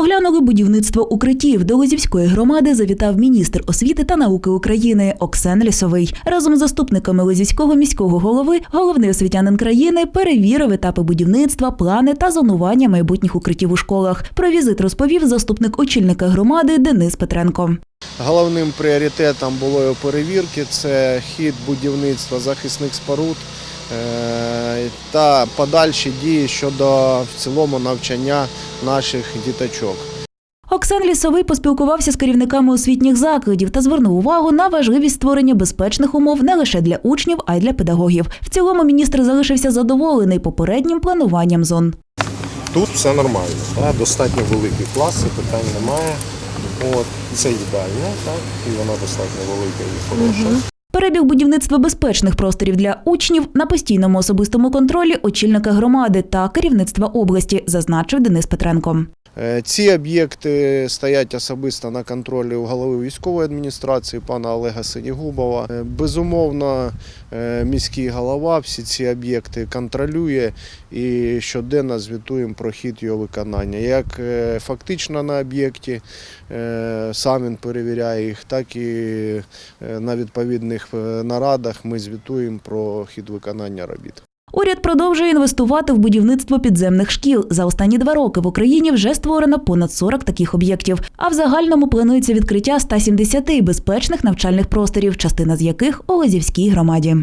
Оглянули будівництво укриттів. До Лозівської громади завітав міністр освіти та науки України Оксен Лісовий. Разом з заступниками Лозівського міського голови головний освітянин країни перевірив етапи будівництва, плани та зонування майбутніх укриттів у школах. Про візит розповів заступник очільника громади Денис Петренко. Головним пріоритетом було перевірки це хід будівництва захисних споруд та подальші дії щодо в цілому навчання наших діточок. Оксан Лісовий поспілкувався з керівниками освітніх закладів та звернув увагу на важливість створення безпечних умов не лише для учнів, а й для педагогів. В цілому міністр залишився задоволений попереднім плануванням зон. Тут все нормально, так? достатньо великі класи, питань немає. От, це їдальня, так? і вона достатньо велика і хороша. Перебіг будівництва безпечних просторів для учнів на постійному особистому контролі очільника громади та керівництва області, зазначив Денис Петренко. Е, Ці об'єкти стоять особисто на контролі у голови військової адміністрації пана Олега Синігубова. Е, Безумовно, е, міський голова всі ці об'єкти контролює і щоденно звітуємо про хід його виконання. Як фактично на об'єкті сам він перевіряє їх, так і на відповідних нарадах ми звітуємо про хід виконання робіт. Уряд продовжує інвестувати в будівництво підземних шкіл. За останні два роки в Україні вже створено понад 40 таких об'єктів. А в загальному планується відкриття 170 безпечних навчальних просторів, частина з яких у Лозівській громаді.